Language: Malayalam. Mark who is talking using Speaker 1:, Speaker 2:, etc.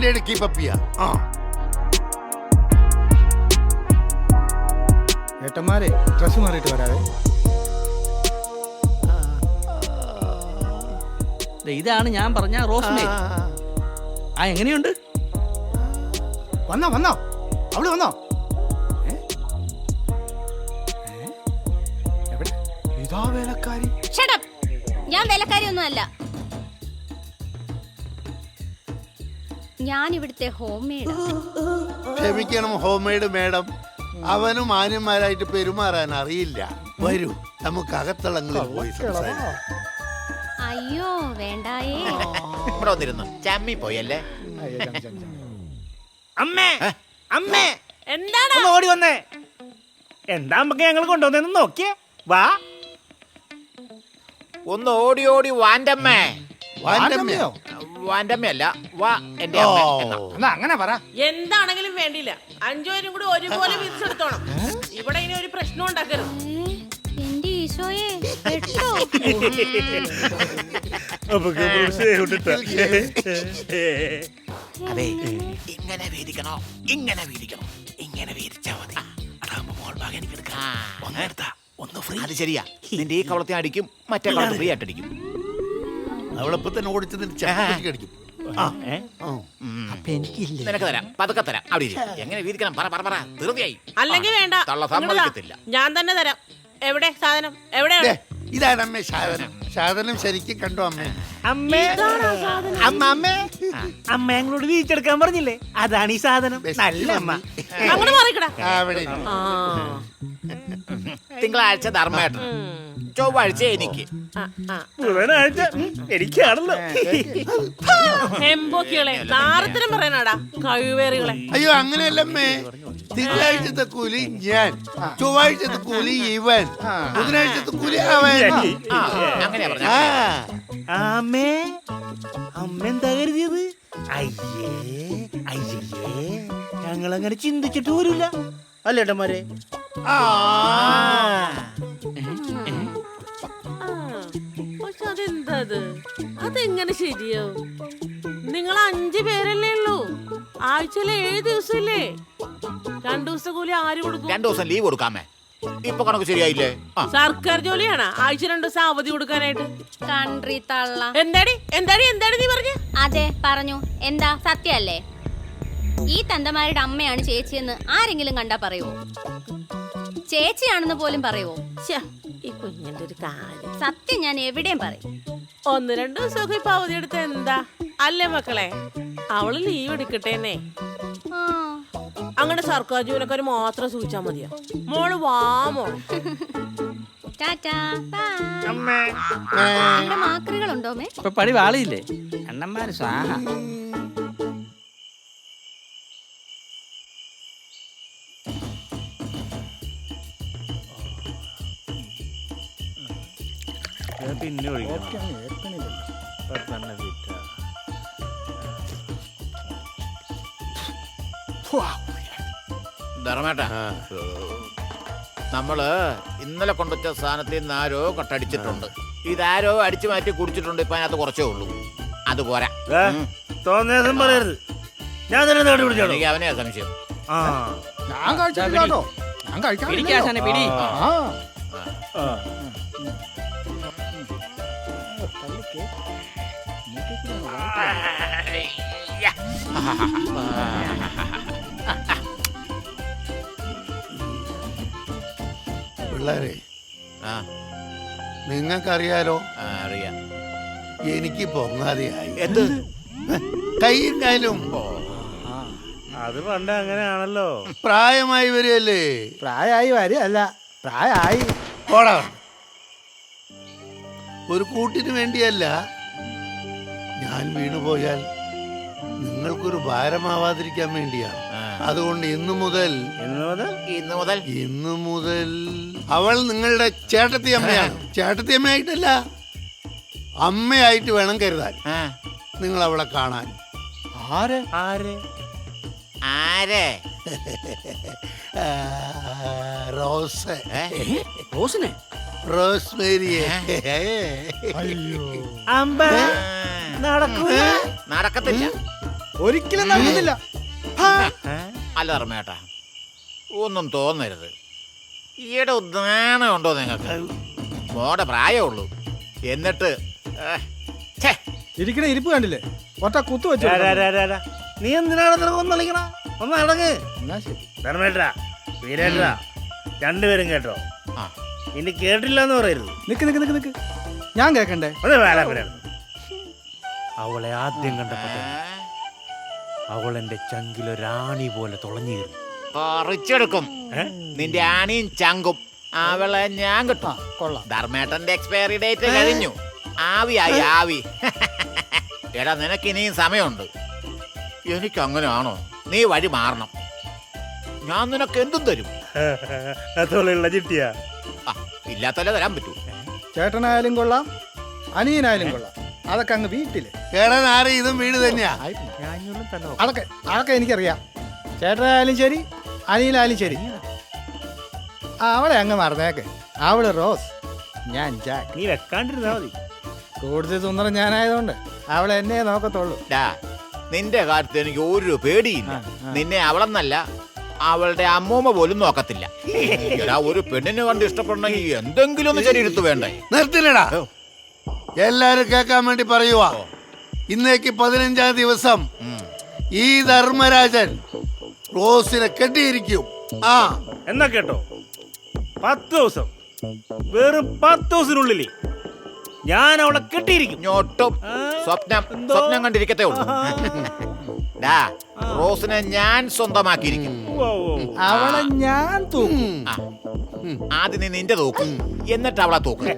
Speaker 1: സ്റ്റാൻഡേർഡ് കീപ്പ് ചെയ്യാ. ആ.
Speaker 2: ഏട്ടന്മാരെ ഡ്രസ് മാറിയിട്ട്
Speaker 3: വരാതെ ഇതാണ് ഞാൻ പറഞ്ഞ റോസ്മേ. ആ എങ്ങനെയുണ്ട്?
Speaker 2: വന്നോ വന്നോ. അവൾ വന്നോ? എവിടെ? ഇതാ വേലക്കാരി.
Speaker 4: ഞാൻ വേലക്കാരി ഒന്നും അല്ല ഞാൻ ഇവിടുത്തെ ഹോം മെയ്ഡ്
Speaker 1: ക്ഷമിക്കണം ഹോംമേഡ് മേഡം. അവനും മാന്യന്മാരായിട്ട് പെരുമാറാൻ അറിയില്ല. വരൂ നമുക്ക് അകത്തളങ്ങളിൽ പോയി സംസാരിക്കാം.
Speaker 4: അയ്യോ വേണ്ടായേ.
Speaker 5: ഇവിടെ വന്നിരുന്നു. ചമ്മി പോയല്ലേ.
Speaker 6: അമ്മേ അമ്മേ.
Speaker 7: എന്താണ്
Speaker 6: ഒന്ന് ഓടി വന്നേ. എന്താ നമുക്ക് ഞങ്ങൾ കൊണ്ടുവന്നെന്ന് നോക്കിയേ. വാ.
Speaker 5: ഒന്ന് ഓടി ഓടി
Speaker 1: വാന്റമ്മേ
Speaker 5: വാന്റമ്മയല്ല വാ എന്റെ
Speaker 1: ഓ.
Speaker 5: അമ്മ എന്നാ.
Speaker 2: എന്നാ അങ്ങനെ പറ.
Speaker 7: എന്താണെങ്കിലും വേണ്ടിയില്ല. അഞ്ചുപേരും കൂടി ഒരുപോലെ വിധിച്ചെടുത്തോണം ഇവിടെ ഇനി ഒരു പ്രശ്നം ഉണ്ടാക്കരുത്.
Speaker 4: എന്റെ ഈശോയെ പെട്ടോ?
Speaker 5: അതെ. ഇങ്ങനെ വീതിക്കണോ ഇങ്ങനെ വീതിക്കണോ. ഇങ്ങനെ വീതിച്ചാ മതി. അതാകുമ്പോ മോൾ ഭാഗം എനിക്ക് എടുക്കാം. ഒന്നെടുത്താ ഒന്ന് ഫ്രീ. അത് ശരിയാ. നിന്റെ ഈ കവളത്തെ അടിക്കും മറ്റേ കവളത്തെ ഫ്രീ ആയിട്ട് അടിക്കും
Speaker 1: അവളിപ്പോ തന്നെ ഓടിച്ചതിന്.
Speaker 5: നിനക്ക് തരാം. പതുക്കെ തരാം. അവിടെ ഇരി. എങ്ങനെ വീതിക്കണം? പറ പറ പറ. തീർച്ചയായി
Speaker 7: അല്ലെങ്കിൽ വേണ്ട.
Speaker 5: തള്ള
Speaker 7: ഇങ്ങട് താ.
Speaker 5: സമ്മതിക്കത്തില്ല.
Speaker 7: ഞാൻ തന്നെ തരാം. എവിടെ? സാധനം? എവിടെയാണ്?
Speaker 1: ദേ, ഇതാണ് അമ്മേ സാധനം. സാധനം ശരിക്കും കണ്ടോ അമ്മേ?
Speaker 6: അമ്മേ. അമ്മ അമ്മേ. അമ്മ ഞങ്ങളോട് വീച്ചെടുക്കാൻ പറഞ്ഞില്ലേ? അതാണ് ഈ സാധനം. നല്ല അമ്മ.
Speaker 7: മാറിക്കടാ.
Speaker 1: ആ, അവിടെ ഇരി.
Speaker 7: ആ.
Speaker 5: തിങ്കളാഴ്ച ധർമ്മേട്ടൻ. ചൊവ്വാഴ്ച എനിക്ക്.
Speaker 6: ബുധനാഴ്ച എനിക്കാണല്ലോ.
Speaker 7: എമ്പോക്കികളെ നാരത്തിനും പറയാനാടാ കഴിവേറികളെ.
Speaker 1: അയ്യോ അങ്ങനെയല്ലമ്മേ. തിങ്കളാഴ്ചത്തെ കൂലി ഞാൻ. ചൊവ്വാഴ്ചത്തെ കൂലി ഇവൻ. ബുധനാഴ്ചത്തെ കൂലി അവൻ.
Speaker 6: അമ്മേ അമ്മ എന്താ കരുതിയത്? അയ്യേ അയ്യേ. ഞങ്ങൾ അങ്ങനെ ചിന്തിച്ചിട്ട് പോരില്ല അല്ലേ ഏട്ടന്മാരെ?
Speaker 1: ആ.
Speaker 7: പക്ഷെ അതെന്താ അത് അതെങ്ങനെ ശരിയാവും? നിങ്ങൾ അഞ്ചു പേരല്ലേ ഉള്ളൂ. ആഴ്ചയിലെ ഏഴ് ദിവസമില്ലേ രണ്ടു ദിവസം കൂലി ആര് കൊടുക്കും?
Speaker 5: രണ്ടു ദിവസം ലീവ് കൊടുക്കാമേ. ഇപ്പൊ കണക്ക് ശരിയായില്ലേ?
Speaker 7: സർക്കാർ ജോലിയാണ്? ആഴ്ച രണ്ടു ദിവസം അവധി കൊടുക്കാനായിട്ട്?
Speaker 4: കൺട്രി തള്ള.
Speaker 7: എന്താടി? എന്താടി? എന്താടി നീ പറഞ്ഞു?
Speaker 4: അതെ പറഞ്ഞു. എന്താ സത്യല്ലേ ഈ തന്തമാരുടെ അമ്മയാണ് ചേച്ചിയെന്ന് ആരെങ്കിലും കണ്ടാ പറയുവോ? ചേച്ചിയാണെന്ന് പോലും പറയുവോ?
Speaker 7: ഈ കുഞ്ഞിന്റെ ഒരു കാര്യം.
Speaker 4: സത്യം ഞാൻ എവിടെയും പറയും.
Speaker 7: ഒന്ന് രണ്ടു ദിവസമൊക്കെ ഇപ്പൊ അവധി എടുത്ത എന്താ? അല്ലേ മക്കളെ? അവൾ ലീവ് എടുക്കട്ടേന്നേ
Speaker 4: ആ,
Speaker 7: അങ്ങനെ സർക്കാർ ജീവനക്കാർ മാത്രം സൂചിച്ചാ മതിയോ? മോൾ വാ
Speaker 6: മോൾ.
Speaker 4: മാക്കറികളുണ്ടോ മാക്രികളുണ്ടോ മേ?
Speaker 3: ഇപ്പൊ പടി വാളിയില്ലേ? അണ്ണന്മാര് സ്വാഹ.
Speaker 6: പിന്നെ ഒഴിക്കണം. പത്തെണ്ണം വിറ്റ.
Speaker 5: ധർമ്മേട്ട നമ്മൾ ഇന്നലെ കൊണ്ടുവച്ച സാധനത്തിൽ നിന്ന് ആരോ കട്ടടിച്ചിട്ടുണ്ട്. ഇതാരോ അടിച്ചു മാറ്റി കുടിച്ചിട്ടുണ്ട് ഇപ്പൊ അതിനകത്ത് കുറച്ചേ ഉള്ളൂ. അത് പോരാ.
Speaker 6: പറയരുത്. ഞാൻ തന്നെ നേടി പിടിച്ചോളൂ.
Speaker 5: എനിക്ക് അവനെ സംശയം
Speaker 6: ആ.
Speaker 2: ഞാൻ കഴിച്ചിട്ടില്ല കേട്ടോ ഞാൻ
Speaker 3: പിടിക്കാശാനെ
Speaker 2: ആ.
Speaker 1: പിള്ളേരെ
Speaker 5: ആ,
Speaker 1: നിങ്ങൾക്കറിയാലോ?
Speaker 5: ആ, അറിയാം.
Speaker 1: എനിക്ക് പൊങ്ങാതെയായി.
Speaker 5: എന്ത്?
Speaker 1: കൈയും കാലും.
Speaker 6: അത് പണ്ട് അങ്ങനെയാണല്ലോ.
Speaker 1: പ്രായമായി വരികയല്ലേ?
Speaker 2: പ്രായമായി വരികയല്ല പ്രായമായി.
Speaker 1: പോടാ. ഒരു കൂട്ടിന് വേണ്ടിയല്ല. ഞാൻ വീണുപോയാൽ നിങ്ങൾക്കൊരു ഭാരമാവാതിരിക്കാൻ വേണ്ടിയാണ്. അതുകൊണ്ട് ഇന്നു മുതൽ
Speaker 5: ഇന്ന് മുതൽ?
Speaker 1: ഇന്നു മുതൽ. അവൾ നിങ്ങളുടെ ചേട്ടത്തി അമ്മയാണ്. ചേട്ടത്തി അമ്മയായിട്ടല്ല അമ്മയായിട്ട് വേണം കരുതാൻ. നിങ്ങൾ അവളെ കാണാൻ.
Speaker 2: ആര്?
Speaker 6: ആര്?
Speaker 5: ആരെ?
Speaker 1: റോസ്?
Speaker 3: റോസിനെ?
Speaker 1: റോസ്മേരിയെ.
Speaker 2: അയ്യോ.
Speaker 6: അമ്പ നടക്കൂല?
Speaker 5: നടക്കത്തില്ല.
Speaker 2: ഒരിക്കലും നടക്കുന്നില്ല
Speaker 5: അല്ല ധർമ്മേട്ടാ ഒന്നും തോന്നരുത്. ഈയുടെ ഉദ്ധാനമുണ്ടോ നിങ്ങൾക്ക്? മോടെ പ്രായമുള്ളൂ എന്നിട്ട്
Speaker 2: ഇരിക്കണ ഇരിപ്പ് കണ്ടില്ലേ? ഒറ്റ കുത്തു വെച്ചു.
Speaker 6: നീ എന്തിനാണ് നിനക്ക് ഒന്ന് ഒന്ന് അടങ്ങ്
Speaker 2: എന്നാ ശരി.
Speaker 6: ധർമ്മേട്ടാ വീരേട്ടാ രണ്ടുപേരും കേട്ടോ. ഇനി കേട്ടില്ല എന്ന് പറയരുത്.
Speaker 2: നിക്ക് നിക്ക് നിക്ക് നിക്ക്. ഞാൻ കേക്കണ്ടേ?
Speaker 6: അവളെ ആദ്യം കണ്ടപ്പോ
Speaker 5: ഏ,
Speaker 6: തന്നെ അവൾ എന്റെ ചങ്കിലൊരാണി പോലെ തുളഞ്ഞു കയറി
Speaker 5: പറിച്ചെടുക്കും.
Speaker 6: ഏ?
Speaker 5: നിന്റെ ആണിയും ചങ്കും. അവളെ ഞാൻ കിട്ടും.
Speaker 2: കൊള്ളാം.
Speaker 5: ധർമ്മേട്ടന്റെ എക്സ്പയറി ഡേറ്റ് കഴിഞ്ഞു. ആവിയായി ആവി. എടാ നിനക്ക് ഇനിയും സമയമുണ്ട്. എനിക്ക് അങ്ങനെയാണോ നീ വഴി മാറണം. ഞാൻ നിനക്ക് എന്തും തരും.
Speaker 6: അതോളെയുള്ള ചിട്ടിയാ.
Speaker 5: ഇല്ലാത്തല്ലേ തരാൻ പറ്റൂ.
Speaker 2: ചേട്ടനായാലും കൊള്ളാം അനിയനായാലും കൊള്ളാം. അതൊക്കെ അങ്ങ് വീട്ടിൽ.
Speaker 1: കേടാൻ ആരെ ഇതും വീട് തന്നെയാ.
Speaker 2: അതൊക്കെ അതൊക്കെ എനിക്കറിയാം. ചേട്ടനായാലും ശരി അനിയനായാലും ശരി. ആ അവളെ അങ്ങ് മറന്നേക്ക്. അവൾ റോസ് ഞാൻ ജാക്ക്.
Speaker 6: നീ വെക്കാണ്ടിരുന്നാ മതി.
Speaker 2: കൂടുതൽ സുന്ദരം ഞാനായതുകൊണ്ട് അവളെ എന്നെ നോക്കത്തുള്ളൂ.
Speaker 5: നിന്റെ കാര്യത്തിൽ എനിക്ക് ഒരു പേടിയില്ല. നിന്നെ അവളെന്നല്ല അവളുടെ അമ്മൂമ്മ പോലും നോക്കത്തില്ല. എടാ ഒരു പെണ്ണിനെ കണ്ട് ഇഷ്ടപ്പെടണമെങ്കിൽ എന്തെങ്കിലും ഒന്ന് ശരീരത്ത് വേണ്ടേ?
Speaker 1: നിർത്തില്ലടാ. എല്ലാരും കേൾക്കാൻ വേണ്ടി പറയുക ഇന്നേക്ക് പതിനഞ്ചാം ദിവസം ഈ ധർമ്മരാജൻ റോസിനെ കെട്ടിയിരിക്കും. ആ.
Speaker 6: എന്നാ കേട്ടോ? പത്ത് ദിവസം. വെറും പത്ത് ദിവസത്തിനുള്ളിൽ ഞാൻ അവളെ കെട്ടിയിരിക്കും.
Speaker 5: ഞൊട്ടും. സ്വപ്നം? സ്വപ്നം കണ്ടിരിക്കത്തേ ഉള്ളൂ. ഡാ റോസിനെ ഞാൻ സ്വന്തമാക്കിയിരിക്കും.
Speaker 2: അവളെ ഞാൻ തൂക്കും.
Speaker 5: ആ, ആദ്യം നീ നിന്റെ തൂക്കും. എന്നിട്ട് അവളെ തൂക്കും.